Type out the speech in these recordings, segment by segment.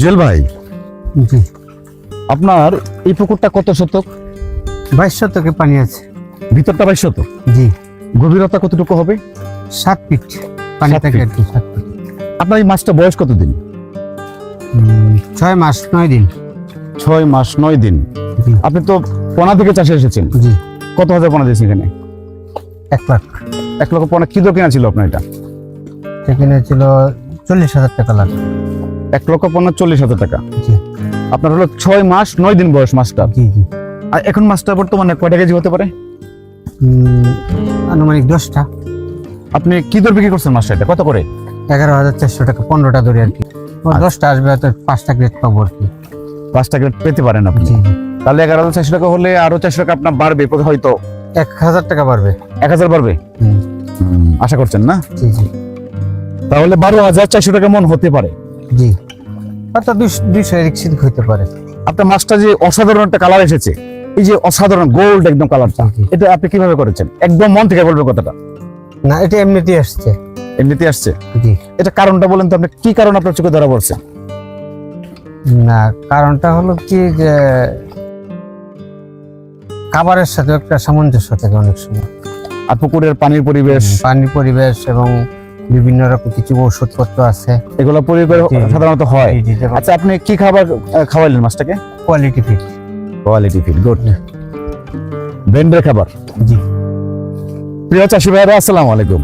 জুয়েল ভাই জি। আপনার এই পুকুরটা কত শতক? বাইশ শতকে পানি আছে। ভিতরটা বাইশ শতক? জি। গভীরতা কতটুকু হবে? সাত ফিট। পানি থাকে আর কি সাত ফিট। আপনার এই মাছটা বয়স কতদিন? ছয় মাস নয় দিন। ছয় মাস নয় দিন। আপনি তো পোনা থেকে চাষে এসেছেন। জি। কত হাজার পোনা দিয়েছেন এখানে? এক লাখ। এক লক্ষ পোনা। কি দর কেনা ছিল আপনার এটা? সেখানে ছিল চল্লিশ হাজার টাকা লাখ। এক লক্ষ পোনা চল্লিশ হাজার টাকা। আপনার হলো ছয় মাস নয় দিন বয়স মাছটা আর এখন মাছটা বর্তমানে কয়টা কেজি হতে পারে? আনুমানিক দশটা। আপনি কি দর বিক্রি করছেন মাছটা এটা? কত করে? এগারো হাজার চারশো টাকা পনেরোটা ধরে আর কি। আচ্ছা। দশটা আসবে হয়তো পাঁচটা গ্রেড পাবো আর কি। পাঁচটা গ্রেড পেতে পারেন আপনি। তাহলে এগারো হাজার চারশো টাকা হলে আরও চারশো টাকা আপনার বাড়বে হয়তো এক হাজার টাকা বাড়বে। এক হাজার বাড়বে? আশা করছেন না? তাহলে বারো হাজার চারশো টাকা মন হতে পারে। জি। অর্থাৎ দুইশো দুইশো এদিক হইতে পারে। আপনার মাছটা যে অসাধারণ একটা কালার এসেছে এই যে অসাধারণ গোল্ড একদম কালারটা। এটা আপনি কীভাবে করেছেন? একদম মন থেকে বলবেন কথাটা। না এটা এমনিতেই আসছে। এমনিতে আসছে? জি। এটা কারণটা বলেন তো আপনি কি কারণ আপনার চোখে ধরা পড়ছে? না কারণটা হলো কি যে খাবারের সাথে একটা সামঞ্জস্য থাকে অনেক সময়। আর পুকুরের পানির পরিবেশ। পানির পরিবেশ এবং বিভিন্ন রকম কিছু ওষুধপত্র আছে। এগুলো পরিবেশ জি। সাধারণত হয়? আচ্ছা আপনি কি খাবার খাওয়াইলেন মাছটাকে? Quality fit quality feel good ব্র্যান্ডের খাবার? জি। প্রিয় চাষি ভাইরা আসসালামু আলাইকুম।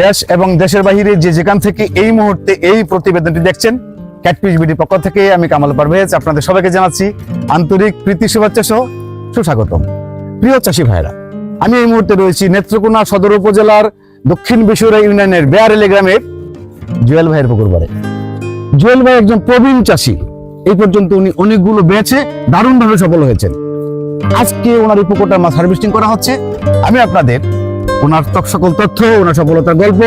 দেশ এবং দেশের বাহিরে যে যেখান থেকে এই মুহূর্তে এই প্রতিবেদনটি দেখছেন ক্যাটপিস বিডি পক্ষ থেকে আমি কামাল পারভেজ আপনাদের সবাইকে জানাচ্ছি আন্তরিক প্রীতি শুভেচ্ছা সহ সুস্বাগতম। প্রিয় চাষি ভাইরা আমি এই মুহূর্তে রয়েছি নেত্রকোনা সদর উপজেলার দক্ষিণ বিশুরা ইউনিয়নের বেয়ারেলি গ্রামের জুয়েল ভাইয়ের পুকুর পাড়ে জুয়েল ভাই একজন প্রবীণ চাষি। এই পর্যন্ত উনি অনেকগুলো বেছে দারুণভাবে সফল হয়েছেন। আজকে ওনার এই পুকুরটা মাছ হারভেস্টিং করা হচ্ছে। আমি আপনাদের ওনার সকল তথ্য, ওনার সফলতার গল্প,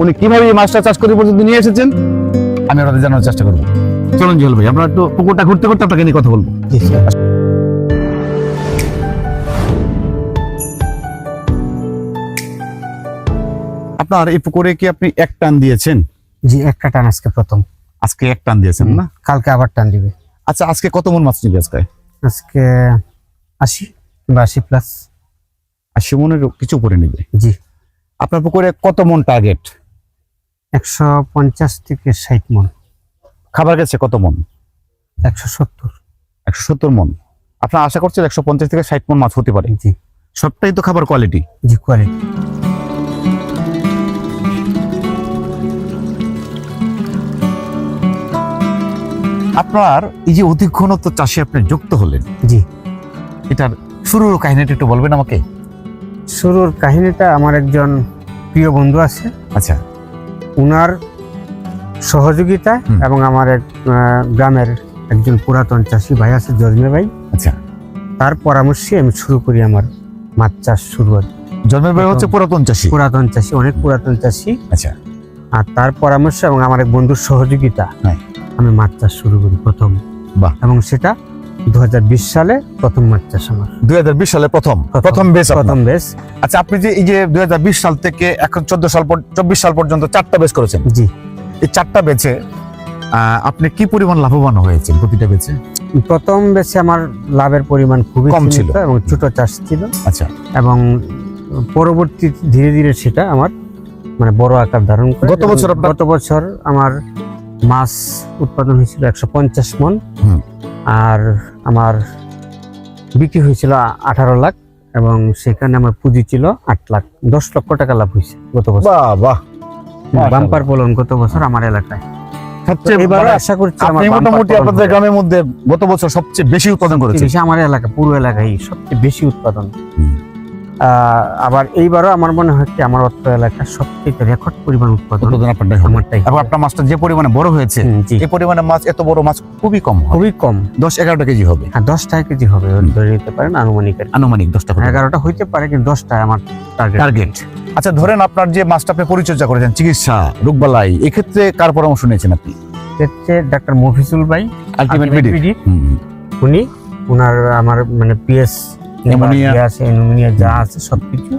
উনি কীভাবে এই মাছটা চাষ করে পর্যন্ত নিয়ে এসেছেন, আমি আপনাদের জানার চেষ্টা করব। চলুন জল ভাই, আমরা একটু পুকুরটা ঘুরতে ঘুরতে আপনাকে নিয়ে কথা বলব। আপনার এই পুকুরে কি আপনি এক টান দিয়েছেন? জি একটা টান আজকে প্রথম। আজকে এক টান দিয়েছেন না? কালকে আবার টান দিবে। আচ্ছা আজকে কত মন মাছ নিবে আজকে? আজকে আশি কিংবা আশি প্লাস আশি মনের কিছু করে নিবে? জি। আপনার পুকুরে কত মন টার্গেট একশো পঞ্চাশ থেকে ষাট মন। খাবার গেছে কত মন? একশো সত্তর। একশো সত্তর মন। আপনার আশা করছেন একশো পঞ্চাশ থেকে ষাট মন মাছ হতে পারে? জি। সবটাই তো খাবার কোয়ালিটি জি কোয়ালিটি আপনার এই যে অধিক ঘনত্ব চাষে আপনি যুক্ত হলেন জি। এটার শুরুর কাহিনীটা একটু বলবেন আমাকে? শুরুর কাহিনীটা আমার একজন প্রিয় বন্ধু আছে। আচ্ছা। উনার সহযোগিতা এবং আমার এক গ্রামের একজন পুরাতন চাষি ভাই আছে জজমে ভাই। আচ্ছা। তার পরামর্শে আমি শুরু করি আমার মাছ চাষ শুরু হয়। জন্মের ভাই হচ্ছে পুরাতন চাষি? পুরাতন চাষি অনেক পুরাতন চাষি। আচ্ছা। আর তার পরামর্শ এবং আমার এক বন্ধুর সহযোগিতা। হ্যাঁ। আমি মাছ চাষ শুরু করি প্রথম। বাহ। এবং সেটা দু সালে প্রথম মাছ চাষ আমার। দুই সালে প্রথম? প্রথম। প্রথম বেশ প্রথম বেশ। আচ্ছা আপনি যে এই যে দুই সাল থেকে এখন চোদ্দ সাল চব্বিশ সাল পর্যন্ত চারটা বেচ করেছেন। জি। এই চারটা বেচে আহ, আপনি কি পরিমাণ লাভবান হয়েছেন প্রতিটা বেচে প্রথম বেশে আমার লাভের পরিমাণ খুবই কম ছিল। এবং ছোট চাষ ছিল। আচ্ছা। এবং পরবর্তী ধীরে ধীরে সেটা আমার মানে বড় আকার ধারণ করে গত বছর গত বছর আমার মাছ উৎপাদন হয়েছিল একশো পঞ্চাশ মন। আর আমার বিক্রি হয়েছিল আঠারো লাখ এবং সেখানে আমার পুঁজি ছিল আট লাখ। দশ লক্ষ টাকা লাভ হয়েছে গত বছর। বাম্পার ফলন গত বছর আমার এলাকায়। সবচেয়ে মানে আশা করছি আমার মোটামুটি আপনাদের গ্রামের মধ্যে গত বছর সবচেয়ে বেশি উৎপাদন সবচেয়ে আমার এলাকা পুরো এলাকায় সবচেয়ে বেশি উৎপাদন। আবার এইবারও আমার মনে হয় কি আমার অত্র এলাকার সবচেয়ে রেকর্ড পরিমাণ উৎপাদন আমারটাই এবং আপনার মাছটা যে পরিমাণে বড় হয়েছে এই পরিমাণে মাছ এত বড় মাছ খুবই কম খুবই কম। দশ এগারোটা কেজি হবে। আর দশটা কেজি হবে ধরে নিতে পারেন আনুমানিক। আনুমানিক দশটা এগারোটা হইতে পারে কিন্তু দশটা আমার টার্গেট আচ্ছা ধরেন আপনার যে মাছটা আপনি পরিচর্যা করেছেন চিকিৎসা রোগবালাই এক্ষেত্রে কার পরামর্শ নিয়েছেন আপনি? হচ্ছে ডাক্তার মফিজুল ভাই আলটিমেট উনি ওনার আমার মানে পিএস আছে নিউমোনিয়া যা আছে সবকিছু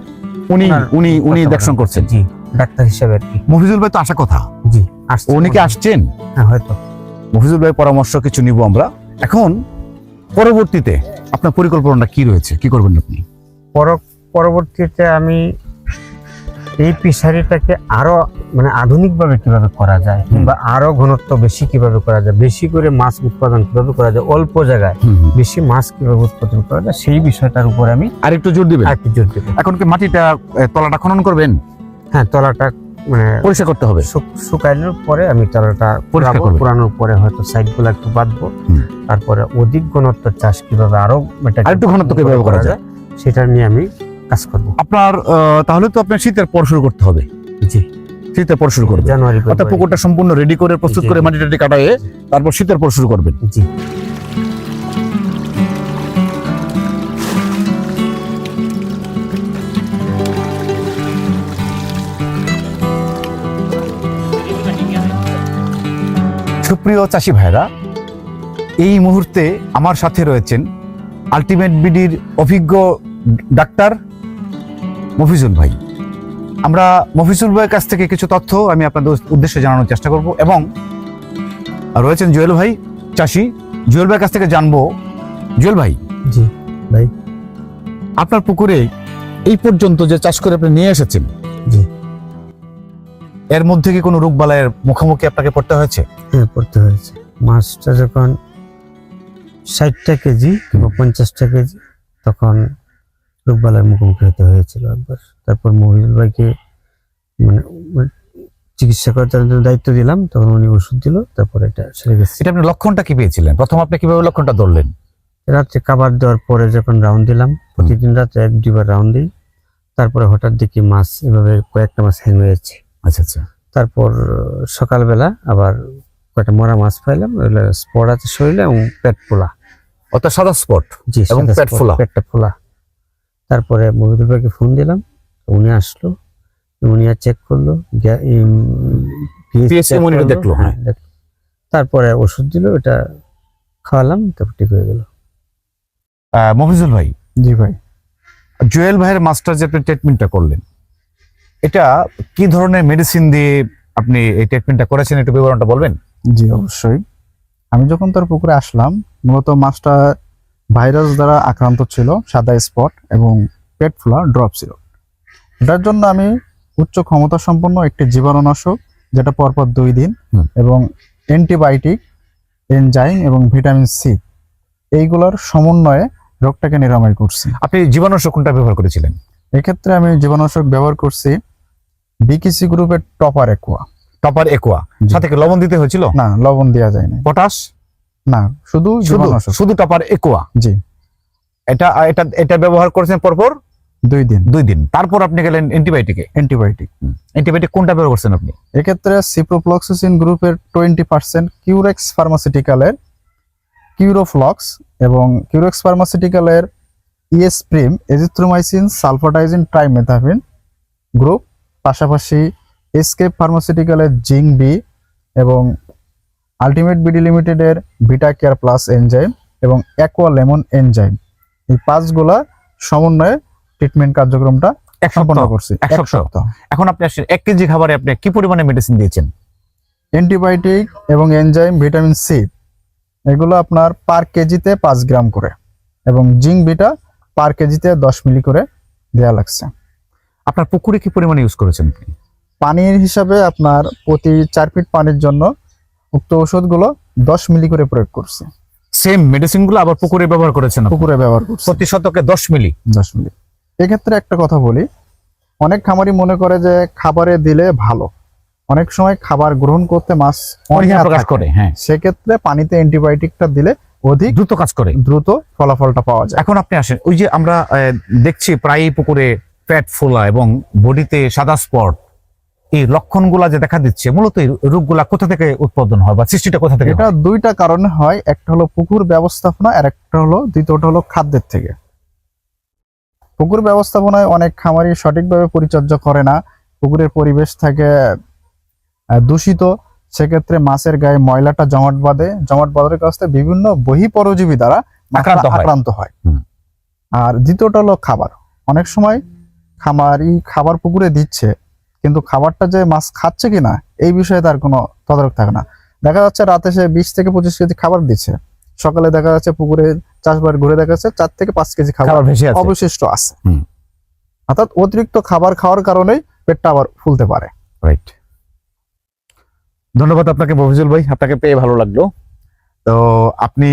উনি উনি উনি দেখশন করছেন। জি ডাক্তার হিসেবে আর কি। মফিজুল ভাই তো আসা কথা? জি উনি কি আসছেন? হ্যাঁ হয়তো। মফিজুল ভাই পরামর্শ কিছু নিব আমরা। এখন পরবর্তীতে আপনার পরিকল্পনাটা কি রয়েছে? কি করবেন আপনি? পর- পরবর্তীতে আমি এই ফিশারিটাকে আরও মানে আধুনিকভাবে কীভাবে করা যায় কিংবা আরও ঘনত্ব বেশি কীভাবে করা যায় বেশি করে মাছ উৎপাদন কীভাবে করা যায় অল্প জায়গায় বেশি মাছ কীভাবে উৎপাদন করা যায় সেই বিষয়টার উপরে আমি আর একটু জোর দিবেন। আর কি জোর দেবো। এখন কি মাটিটা তলাটা খনন করবেন? হ্যাঁ তলাটা মানে পরিষ্কার করতে হবে। শুক- পরে আমি তলাটা। পুরানোর পরে হয়তো সাইডগুলো একটু বাঁধবো। তারপরে অধিক ঘনত্ব চাষ কীভাবে আরও আরেকটু ঘনত্ব কীভাবে করা যায়? সেটা নিয়ে আমি কাজ করব। আপনার তাহলে তো আপনার শীতের পর শুরু করতে হবে। জি। শীতের পর শুরু করবেন। জানুয়ারি অর্থাৎ পুকুরটা সম্পূর্ণ রেডি করে প্রস্তুত করে মাটি টাটি কাটায়ে তারপর শীতের পর শুরু করবেন। জি। সুপ্রিয় চাষি ভাইরা এই মুহূর্তে আমার সাথে রয়েছেন আলটিমেট বিডির অভিজ্ঞ ডাক্তার মফিজুল ভাই আমরা মফিজুল ভাইয়ের কাছ থেকে কিছু তথ্য আমি আপনাদের উদ্দেশ্যে জানানোর চেষ্টা করব এবং রয়েছেন জুয়েল ভাই চাষি। জুয়েল ভাইয়ের কাছ থেকে জানব জুয়েল ভাই। জি। ভাই আপনার পুকুরে এই পর্যন্ত যে চাষ করে আপনি নিয়ে এসেছেন জি। এর মধ্যে কি কোনো রোগবালাইয়ের মুখোমুখি আপনাকে পড়তে হয়েছে? হ্যাঁ পড়তে হয়েছে। মাছটা যখন ষাটটা কেজি কিংবা পঞ্চাশটা কেজি তখন রোগবালার মুখোমুখি হতে হয়েছিল একবার। তারপর মহিদুল ভাইকে মানে চিকিৎসা করার জন্য দায়িত্ব দিলাম তখন উনি ওষুধ দিল তারপর এটা সেরে গেছে। সেটা আপনি লক্ষণটা কি পেয়েছিলেন? প্রথম আপনি কীভাবে লক্ষণটা ধরলেন? রাত্রে খাবার দেওয়ার পরে যখন রাউন্ড দিলাম প্রতিদিন রাত্রে এক দুবার রাউন্ড দিই তারপরে হঠাৎ দেখি মাছ এভাবে কয়েকটা মাছ হ্যাং হয়েছে আচ্ছা আচ্ছা। তারপর সকালবেলা আবার কয়েকটা মরা মাছ পাইলাম স্পট আছে শরীরে এবং পেট ফোলা অর্থাৎ সাদা স্পট জি এবং পেট ফোলা। পেটটা ফোলা। তারপরে মহিদুল ভাইকে ফোন দিলাম উনি আসলো উনি আর চেক করল monitor করল, দেখল, হ্যাঁ, তারপরে ওষুধ দিল ওটা খাওয়ালাম তারপর ঠিক হয়ে গেল। মফিজুল ভাই? জি ভাই। জুয়েল ভাইয়ের মাস্টার যে আপনি ট্রিটমেন্টটা করলেন এটা কি ধরনের মেডিসিন দিয়ে আপনি এই ট্রিটমেন্টটা করেছেন একটু বিবরণটা বলবেন? জি অবশ্যই। আমি যখন তার পুকুরে আসলাম মূলত মাছটা ভাইরাস দ্বারা আক্রান্ত ছিল সাদা স্পট এবং পেট ফোলা ড্রপ ছিল। এটার জন্য আমি উচ্চ ক্ষমতা সম্পন্ন একটি জীবাণুনাশক যেটা পরপর দুই দিন এবং অ্যান্টিবায়োটিক এনজাইম এবং ভিটামিন সি এইগুলোর সমন্বয়ে রোগটাকে নিরাময় করছি। আপনি জীবাণুনাশক কোনটা ব্যবহার করেছিলেন? এক্ষেত্রে আমি জীবাণুনাশক ব্যবহার করছি বিকিসি গ্রুপের টপার একুয়া টপার একোয়া। সাথে লবণ দিতে হয়েছিল? না লবণ দেওয়া যায়নি। পটাশ না শুধু শুধু শুধু টপার একোয়া জি। এটা এটা এটা ব্যবহার করেছেন পরপর? দুই দিন। দুই দিন। তারপর আপনি গেলেন অ্যান্টিবায়োটিকে অ্যান্টিবায়োটিক অ্যান্টিবায়োটিক কোনটা ব্যবহার করছেন আপনি? এক্ষেত্রে সিপ্রোফ্লক্সিসিন গ্রুপের টোয়েন্টি পার্সেন্ট কিউরেক্স ফার্মাসিউটিক্যালের কিউরোফ্লক্স এবং Curex ফার্মাসিউটিক্যালের Esprim azithromycin sulfadiazine trimethoprim group পাশাপাশি এসকেপ ফার্মাসিউটিক্যালের জিং বি এবং আলটিমেট বিডি লিমিটেডের ভিটা কেয়ার প্লাস এনজাইম এবং অ্যাকোয়া লেমন এনজাইম এই পাঁচগুলা সমন্বয়ে ট্রিটমেন্ট কার্যক্রমটা সম্পন্ন করছি। এক সপ্তাহ। এখন আপনি আসছেন এক কেজি খাবারে আপনি কি পরিমাণে মেডিসিন দিয়েছেন? অ্যান্টিবায়োটিক এবং এনজাইম ভিটামিন সি এগুলো আপনার পার কেজিতে পাঁচ গ্রাম করে এবং জিঙ্ক বিটা পার কেজিতে দশ মিলি করে দেওয়া লাগছে। আপনার পুকুরে কি পরিমাণে ইউজ করেছেন পানির হিসাবে আপনার প্রতি চার ফিট পানির জন্য উক্ত ওষুধগুলো দশ মিলি করে প্রয়োগ করছে। সেম মেডিসিনগুলো আবার পুকুরে ব্যবহার করেছেন? পুকুরে ব্যবহার করছে। প্রতি শতকে দশ মিলি? দশ মিলি। এক্ষেত্রে একটা কথা বলি অনেক খামারি মনে করে যে খাবারে দিলে ভালো। অনেক সময় খাবার গ্রহণ করতে মাছ প্রকাশ করে হ্যাঁ। সেক্ষেত্রে পানিতে অ্যান্টিবায়োটিকটা দিলে অধিক দ্রুত কাজ করে। দ্রুত ফলাফলটা পাওয়া যায়। এখন আপনি আসেন ওই যে আমরা দেখছি প্রায়ই পুকুরে পেট ফোলা এবং বডিতে সাদা স্পট এই লক্ষণগুলা যে দেখা দিচ্ছে মূলত এই রোগগুলা কোথা থেকে উৎপাদন হয় বা সৃষ্টিটা কোথা থেকে এটা দুইটা কারণে হয় একটা হলো পুকুর ব্যবস্থাপনা আর একটা হলো দ্বিতীয়টা হলো খাদ্যের থেকে। পুকুর ব্যবস্থাপনায় অনেক খামারি সঠিকভাবে পরিচর্যা করে না পুকুরের পরিবেশ থাকে দূষিত। সেক্ষেত্রে মাছের গায়ে ময়লাটা জমাট বাঁধে জমাট বাঁধার কাছে বিভিন্ন বহি পরজীবী দ্বারা আক্রান্ত হয়। আর দ্বিতীয়টা হলো খাবার। অনেক সময় খামারি খাবার পুকুরে দিচ্ছে কিন্তু খাবারটা যে মাছ খাচ্ছে কিনা এই বিষয়ে তার কোনো তদারক থাকে না। দেখা যাচ্ছে রাতে সে বিশ থেকে পঁচিশ কেজি খাবার দিচ্ছে। সকালে দেখা যাচ্ছে পুকুরে চাষবার ঘুরে দেখা যাচ্ছে চার থেকে পাঁচ কেজি খাবার অবশিষ্ট আছে। অর্থাৎ অতিরিক্ত খাবার খাওয়ার কারণেই পেটটা আবার ফুলতে পারে। রাইট ধন্যবাদ আপনাকে মফিজুল ভাই আপনাকে পেয়ে ভালো লাগল। তো আপনি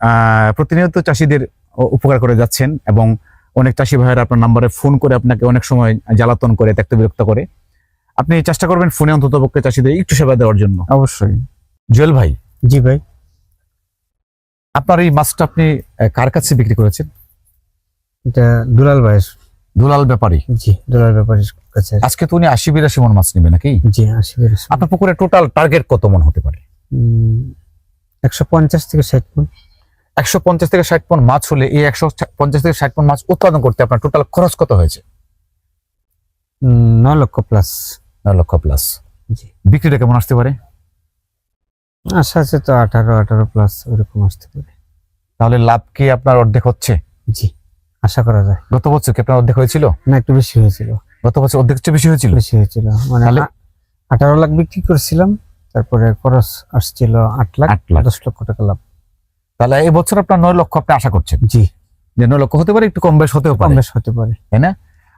আহ, প্রতিনিয়ত চাষিদের উপকার করে যাচ্ছেন এবং অনেক চাষি ভাইয়েরা আপনার নাম্বারে ফোন করে আপনাকে অনেক সময় জ্বালাতন করে ত্যক্ত বিরক্ত করে। আপনি চেষ্টা করবেন ফোনে অন্তত পক্ষে চাষিদের একটু সেবা দেওয়ার জন্য। অবশ্যই। জুয়েল ভাই জি ভাই। আপনার এই মাছটা আপনি কার কাছে বিক্রি করেছেন? এটা দুলাল ভাইয়ের। দুলাল ব্যাপারী। জি দুলাল ব্যাপারীর কাছে। আজকে তো উনি আশি বিরাশি মন মাছ নেবে নাকি? জি আশি বেড়েছে আপনার পুকুরে টোটাল টার্গেট কত মন হতে পারে? একশো পঞ্চাশ থেকে ষাট মন। একশো পঞ্চাশ থেকে ষাট পন মাছ হলে এই একশো পঞ্চাশ থেকে ষাট পন মাছ উৎপাদন করতে আপনার টোটাল খরচ কত হয়েছে? নয় লক্ষ প্লাস নয় লক্ষ প্লাস বিক্রিটা কেমন আসতে পারে? আশা আছে তো আঠারো আঠারো প্লাস ওরকম আসতে পারে। তাহলে লাভ কি আপনার অর্ধেক হচ্ছে? জি আশা করা যায়। গত বছর কি আপনার অর্ধেক হয়েছিল? না একটু বেশি হয়েছিল। গত বছর অর্ধেক চেয়ে বেশি হয়েছিল? বেশি হয়েছিল। মানে আঠারো লাখ বিক্রি করছিলাম তারপরে খরচ আসছিল আট লাখ আট লাখ। দশ লক্ষ টাকা লাভ। তাহলে এই বছর আপনার নয় লক্ষ আপনি আশা করছেন? জি। যে নয় লক্ষ হতে পারে একটু কম বেশ হতেও কম বেশ হতে পারে। তাই না?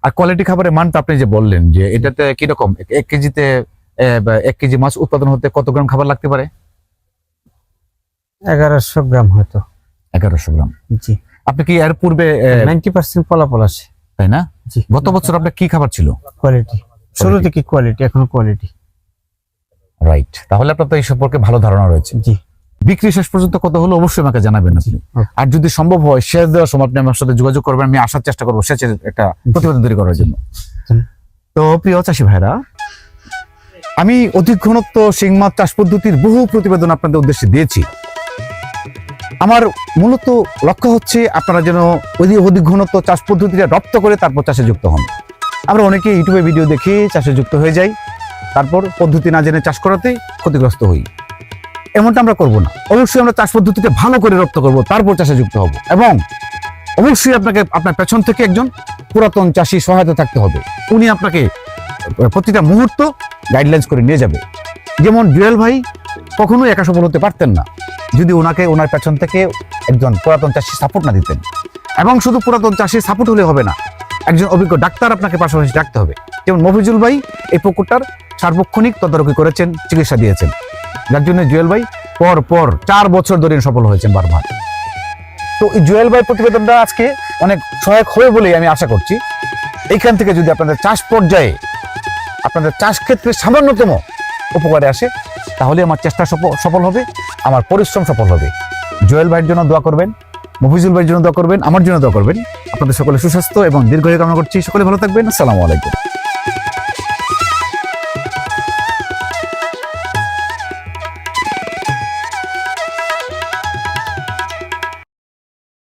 আর কোয়ালিটি খাবারের মানটা আপনি যে বললেন যে এটাতে কীরকম? এক- কেজিতে এক কেজি মাছ উৎপাদন হতে কত গ্রাম খাবার লাগতে পারে? এগারোশো গ্রাম হয়তো। এগারোশো গ্রাম। জি। আপনি কি এর পূর্বে নাইনটি পার্সেন্ট ফলাফল আছে। তাই না? জি। গত বছর আপনার কি খাবার ছিল? কোয়ালিটি শুরু থেকে কোয়ালিটি এখনও কোয়ালিটি রাইট তাহলে আপনার তো এই সম্পর্কে ভালো ধারণা রয়েছে। জি। বিক্রি শেষ পর্যন্ত কত হলো অবশ্যই আমাকে জানাবেন আপনি। আর যদি সম্ভব হয় সেচ দেওয়ার সময় আপনি আমার সাথে যোগাযোগ করবেন আমি আসার চেষ্টা করব সেচের একটা প্রতিবেদন তৈরি করার জন্য। তো প্রিয় চাষি ভাইরা আমি অধিক ঘনত্ব শিং চাষ পদ্ধতির বহু প্রতিবেদন আপনাদের উদ্দেশ্যে দিয়েছি। আমার মূলত লক্ষ্য হচ্ছে আপনারা যেন অধিক অধিক ঘনত্ব চাষ পদ্ধতিটা রপ্ত করে তারপর চাষে যুক্ত হন। আমরা অনেকে ইউটিউবে ভিডিও দেখে চাষে যুক্ত হয়ে যাই তারপর পদ্ধতি না জেনে চাষ করাতে ক্ষতিগ্রস্ত হই। এমনটা আমরা করব না। অবশ্যই আমরা চাষ পদ্ধতিতে ভালো করে রপ্ত করব, তারপর চাষে যুক্ত হব। এবং অবশ্যই আপনাকে আপনার পেছন থেকে একজন পুরাতন চাষি সহায়তা থাকতে হবে। উনি আপনাকে প্রতিটা মুহূর্ত গাইডলাইন্স করে নিয়ে যাবে। যেমন জুয়েল ভাই কখনোই একা সফল হতে পারতেন না, যদি ওনাকে ওনার পেছন থেকে একজন পুরাতন চাষি সাপোর্ট না দিতেন। এবং শুধু পুরাতন চাষি সাপোর্ট হলে হবে না, একজন অভিজ্ঞ ডাক্তার আপনাকে পাশাপাশি রাখতে হবে। যেমন মফিজুল ভাই এই পুকুরটার সার্বক্ষণিক তদারকি করেছেন, চিকিৎসা দিয়েছেন। যার জন্য জুয়েল ভাই পর পর চার বছর ধরে সফল হয়েছেন বারবার। তো এই জুয়েল ভাই প্রতিবেদনটা আজকে অনেক সহায়ক হবে বলেই আমি আশা করছি। এইখান থেকে যদি আপনাদের চাষ পর্যায়ে, আপনাদের চাষ ক্ষেত্রে সামান্যতম উপকারে আসে, তাহলে আমার চেষ্টা সফ- সফল হবে, আমার পরিশ্রম সফল হবে। জুয়েল ভাইয়ের জন্য দোয়া করবেন, মফিজুল ভাইয়ের জন্য দোয়া করবেন, আমার জন্য দোয়া করবেন। আপনাদের সকলে সুস্বাস্থ্য এবং দীর্ঘায়ু কামনা করছি। সকলে ভালো থাকবেন। আসসালামু আলাইকুম।